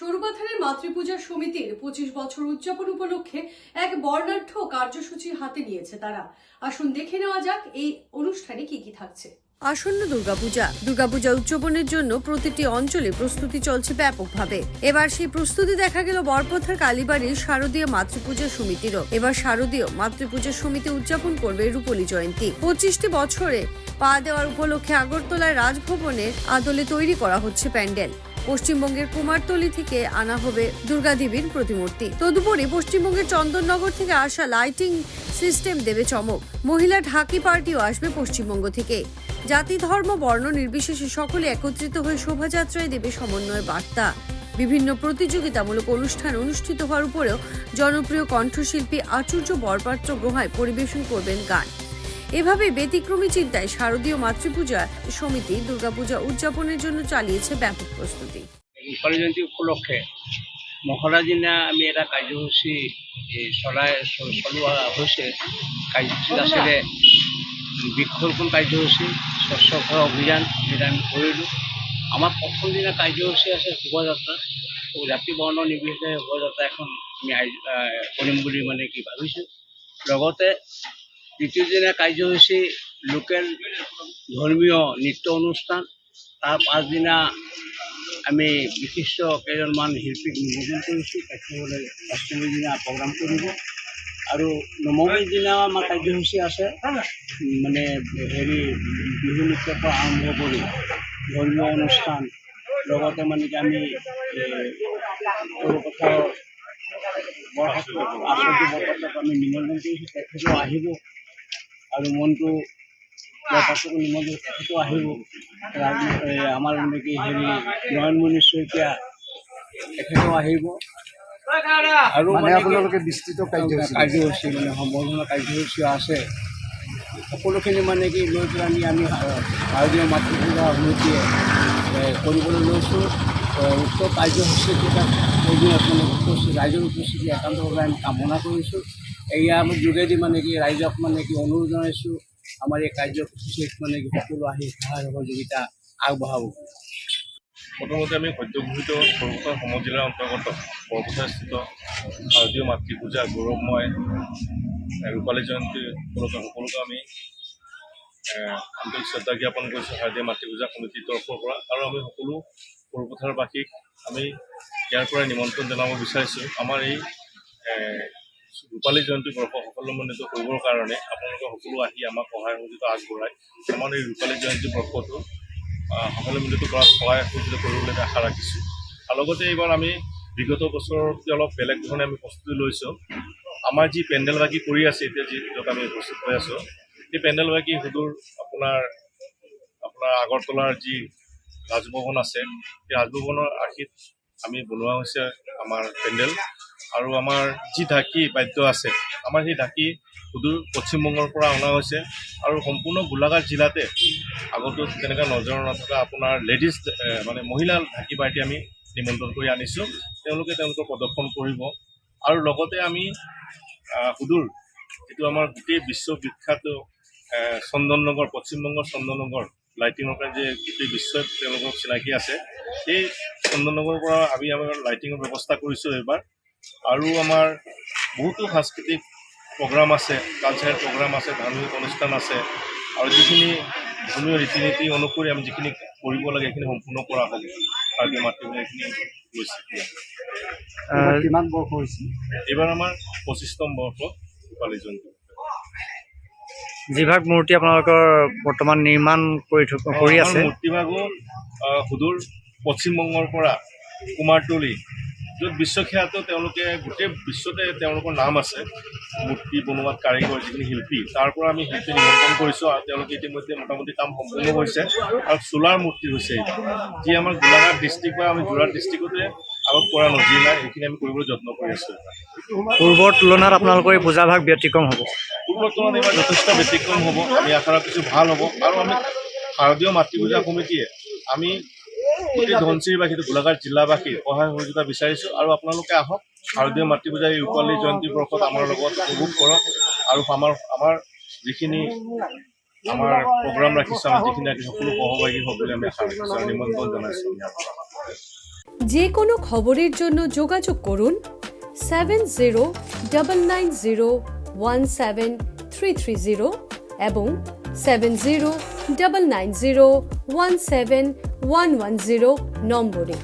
সরুপাথারের মাতৃপূজা সমিতির পঁচিশ বছর উদযাপন উপলক্ষে এক বর্ণাঢ্য কার্যসূচি হাতে নিয়েছে তারা। আসুন দেখে নেওয়া যাক এই অনুষ্ঠানে কি কি থাকছে। আসন্ন দুর্গাপূজা। দুর্গাপূজা উদযাপনের জন্য প্রতিটি অঞ্চলে প্রস্তুতি চলছে ব্যাপকভাবে। এবার সেই প্রস্তুতি দেখা গেল বরপথার কালীবাড়ির শারদীয় মাতৃপূজা সমিতিরও। এবার শারদীয় মাতৃপূজা সমিতি উদযাপন করবে রূপলী জয়ন্তী। পঁচিশটি বছরে পা দেওয়ার উপলক্ষে আগরতলায় রাজভবনের আদলে তৈরি করা হচ্ছে প্যান্ডেল। পশ্চিমবঙ্গের কুমারটলি থেকে আনা হবে দুর্গাদেবীর প্রতিমূর্তি। তদুপরি পশ্চিমবঙ্গের চন্দননগর থেকে আসা লাইটিং সিস্টেম দেবে চমক। মহিলা ঢাকি পার্টিও আসবে পশ্চিমবঙ্গ থেকে। জাতি, ধর্ম, বর্ণ নির্বিশেষে সকলে একত্রিত হয়ে শোভাযাত্রায় দেবে সমন্বয় বার্তা। বিভিন্ন প্রতিযোগিতামূলক অনুষ্ঠান অনুষ্ঠিত হওয়ার উপরেও জনপ্রিয় কণ্ঠশিল্পী আচুর্য বরপাত্র গ্রহায় পরিবেশন করবেন গান। এভাবে ব্যতিক্রমী চিন্তায় শারদীয় মাতৃপূজা, সমিতি, দুর্গাপূজা উদযাপনের জন্য চালিয়েছে ব্যাপক প্রস্তুতি। ৰূপালী জয়ন্তী উপলক্ষে মহৰা দিনা আমি এটা কাৰ্যসূচী চলাই চলোৱা হৈছে কাৰ্যসূচী আছিলে বৃক্ষৰোপণ কাৰ্যসূচী স্বচ্ছ ভাৰত অভিযান যেটা আমি কৰিলোঁ আমাৰ প্ৰথম দিনা কাৰ্যসূচী আছে শোভাযাত্ৰা জাতি বৰ্ণ নিৰ্বিশেষে শোভাযাত্ৰা এখন আমি কৰিম বুলি মানে কি ভাবিছোঁ। লগতে দ্বিতীয় দিনা কাৰ্যসূচী লোকেল ধৰ্মীয় নৃত্য অনুষ্ঠান তাৰ পাছদিনা আমি বিশিষ্ট কেইজনমান শিল্পীক নিমন্ত্ৰণ কৰিছোঁ তেখেতসকলে অষ্টমীৰ দিনা প্ৰগ্ৰাম কৰিব আৰু নৱমীৰ দিনাও আমাৰ কাৰ্যসূচী আছে মানে হেৰি বিহু নৃত্যৰ পৰা আৰম্ভ কৰি ধৰ্মীয় অনুষ্ঠান, লগতে মানে কি আমি সৰুপথাৰৰ বৰহাট আচলতে বৰপাত্ৰক আমি নিমন্ত্ৰণ কৰিছোঁ, তেখেতেও আহিব। আৰু মনটো নিমন্ত্ৰণ তেখেতো আহিব। আমাৰ মানে কি হেৰি নয়নমণি শইকীয়া তেখেতো আহিব। আৰু মানে মানে আপোনালোকে বিস্তৃত কাৰ্যসূচী মানে সম্বৰ্ধনা কাৰ্যসূচী আছে। সকলোখিনি মানে কি লৈ পেলাই আমি আমি ভাৰতীয় মাতৃপূজা সমিতিয়ে কৰিবলৈ লৈছোঁ। উক্ত কাৰ্যসূচীকেইটা অধীনত মানে উপস্থিত ৰাইজৰ উপস্থিতি একান্তভাৱে আমি কামনা কৰিছোঁ। ইয়াৰ যোগেদি মানে কি ৰাইজক মানে কি অনুৰোধ জনাইছোঁ আমাৰ এই কাৰ্যসূচীত মানে কি সকলো আহি সহায় সহযোগিতা আগবঢ়াব। প্ৰথমতে আমি সদ্যঘোষিত সৰুপথাৰ সমজিলাৰ অন্তৰ্গত বৰপথাৰস্থিত ভাৰতীয় মাতৃপূজা গৌৰৱময় এ, ৰূপালী জয়ন্তী উপলক্ষে সকলোকে আমি আন্তৰিক শ্ৰদ্ধা জ্ঞাপন কৰিছোঁ ভাৰতীয় মাতৃপূজা সমিতিৰ তৰফৰ পৰা। আৰু আমি সকলো সৰুপথাৰবাসীক আমি ইয়াৰ পৰাই নিমন্ত্ৰণ জনাব বিচাৰিছোঁ। আমাৰ এই ৰূপালী জয়ন্তী বৰ্ষ সফলমণ্ডিত কৰিবৰ কাৰণে আপোনালোকে সকলো আহি আমাক সহায় সহযোগিতা আগবঢ়ায়। আমাৰ এই ৰূপালী জয়ন্তী বৰ্ষটো আহ, সফলমণ্ডিত কৰাত সহায় সহযোগিতা কৰিবলৈ আমি আশা ৰাখিছোঁ। আৰু লগতে এইবাৰ আমি বিগত বছৰতকৈ অলপ বেলেগ ধৰণে আমি প্ৰস্তুতি লৈছোঁ। আমাৰ যি পেণ্ডেল বাকী কৰি আছে এতিয়া যি য'ত আমি উপস্থিত হৈ আছোঁ সেই পেণ্ডেল বাকী সুদূৰ আপোনাৰ আপোনাৰ আগৰতলাৰ যি ৰাজভৱন আছে সেই ৰাজভৱনৰ আৰ্হিত আমি বনোৱা হৈছে আমাৰ পেণ্ডেল। আৰু আমাৰ যি ঢাকি বাদ্য আছে, আমাৰ সেই ঢাকি সুদূৰ পশ্চিমবংগৰ পৰা অনা হৈছে আৰু সম্পূৰ্ণ গোলাঘাট জিলাতে আগতো তেনেকুৱা নজৰ নথকা আপোনাৰ লেডিজ মানে মহিলা ঢাকি পাৰ্টি আমি নিমন্ত্ৰণ কৰি আনিছোঁ। তেওঁলোকে তেওঁলোকৰ প্ৰদৰ্শন কৰিব। আৰু লগতে আমি সুদূৰ, যিটো আমাৰ গোটেই বিশ্ববিখ্যাত চন্দননগৰ, পশ্চিমবংগৰ চন্দননগৰ লাইটিঙৰ কাৰণে যে গোটেই বিশ্বত তেওঁলোকৰ চিনাকি আছে, সেই চন্দননগৰৰ পৰা আমি আমাৰ লাইটিঙৰ ব্যৱস্থা কৰিছোঁ এইবাৰ। আৰু আমাৰ বহুতো সাংস্কৃতিক প্ৰগ্ৰাম আছে কালচাৰেল প্ৰগ্ৰাম আছে ধাৰ্মিক অনুষ্ঠান আছে। আৰু যিখিনি ধৰ্মীয় ৰীতি নীতি অনুসৰি আমি যিখিনি কৰিব লাগে সেইখিনি সম্পূৰ্ণ কৰা হ'ব ভাৰতীয় মাতৃভূমি এইখিনি গৈছে কিমান বৰ্ষ হৈছে? এইবাৰ আমাৰ পঁচিছতম বৰ্ষ ৰূপালী জয়ন্তী যিভাগ মূৰ্তি আপোনালোকৰ বৰ্তমান নিৰ্মাণ কৰি কৰি আছে। মূৰ্তিভাগো সুদূৰ পশ্চিমবংগৰ পৰা কুমাৰটলি য'ত বিশ্বখ্যাত তেওঁলোকে গোটেই বিশ্বতে তেওঁলোকৰ নাম আছে। মূৰ্তি বনোৱাত কাৰিকৰ যিখিনি শিল্পী তাৰ পৰা আমি শিল্পী নিমন্ত্ৰণ কৰিছোঁ আৰু তেওঁলোকে ইতিমধ্যে মোটামুটি কাম সম্পূৰ্ণ হৈছে আৰু চোলাৰ মূৰ্তি হৈছে যি আমাৰ গোলাঘাট ডিষ্ট্ৰিক্ট বা আমি যোৰহাট ডিষ্ট্ৰিক্টতে আগত কৰা নাই সেইখিনি আমি কৰিবলৈ যত্ন কৰি আছোঁ। পূৰ্বৰ তুলনাত আপোনালোকৰ এই পূজাভাগ ব্যতিক্ৰম হ'ব। পূৰ্বৰ তুলনাত এইবাৰ যথেষ্ট ব্যতিক্ৰম হ'ব। আমি আশা ৰাখিছোঁ ভালো হ'ব। আৰু আমি শাৰদীয় মাতৃপূজা সমিতিয়ে আমি গোটেই ধনচিৰিবাসী গোলাঘাট জিলাবাসীৰ সহায় সহযোগিতা বিচাৰিছোঁ আৰু আপোনালোকে আহক। শাৰদীয় মাতৃপূজা এই ৰূপালী জয়ন্তী বৰ্ষত আমাৰ লগত উপভোগ কৰক আৰু আমাৰ আমাৰ যিখিনি আমাৰ প্ৰগ্ৰাম ৰাখিছোঁ আমি যিখিনি ৰাখিছোঁ সকলো সহভাগী হওক বুলি আমি আশা ৰাখিছোঁ আৰু নিমন্ত্ৰণ জনাইছোঁ। যে কোনো খবরের জন্য যোগাযোগ করুন seven zero double nine zero one seven three three zero এবং seven zero double nine zero one seven one one zero নম্বরে